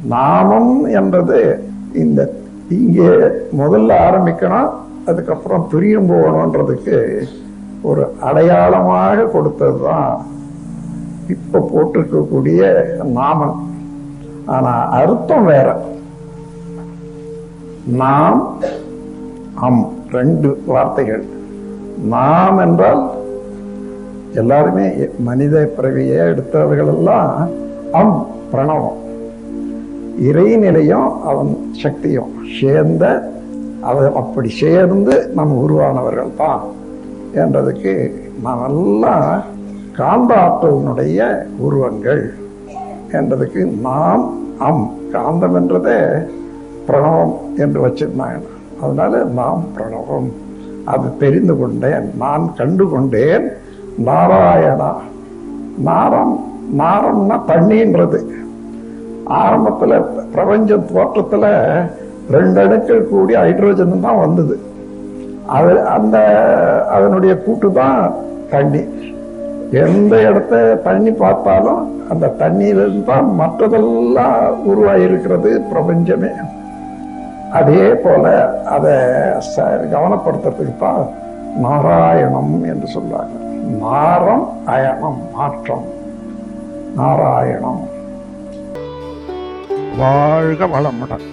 நாமம் என்றது இந்த இங்கே முதல்ல ஆரம்பிக்கணும் அதுக்கப்புறம் பிரியும் போகணுன்றதுக்கு ஒரு அடையாளமாக கொடுத்தது தான் இப்ப போட்டிருக்கக்கூடிய நாமம். ஆனா அர்த்தம் வேற. நாம் அம் ரெண்டு வார்த்தைகள். நாம் என்றால் எல்லாருமே மனித பிறவியை எடுத்தவர்கள் எல்லாம் அம் பிரணவம். இறைநிலையும் அவன் சக்தியும் சேர்ந்த அதை அப்படி சேர்ந்து நம்ம உருவானவர்கள் தான் என்றதுக்கு நாமெல்லாம் காந்த ஆற்றலினுடைய உருவங்கள் என்றதுக்கு நாம் அம். காந்தம் என்றதே பிரணவம் என்று வச்சிருந்தாங்க. அதனால நாம் பிரணவம். அது தெரிந்து கொண்டேன். நான் கண்டு கொண்டேன் நாராயணா. நாரம் நாரம்னா தண்ணின்றது. ஆரம்பத்துல பிரபஞ்ச தோற்றத்துல ரெண்டு அடுக்கள் கூடிய ஹைட்ரோஜன் தான் வந்தது. அது அந்த அதனுடைய கூட்டு தான் தண்ணி. எந்த இடத்த தண்ணி பார்த்தாலும் அந்த தண்ணியிலிருந்து தான் மற்றதெல்லாம் உருவாயிருக்கிறது பிரபஞ்சமே. அதே போல அதை ச- கவனப்படுத்துறதுக்கு தான் நாராயணம் என்று சொல்றாங்க. நாரம் அயனம் மாற்றம். நாராயணம். வாழ்க வளமுடன்.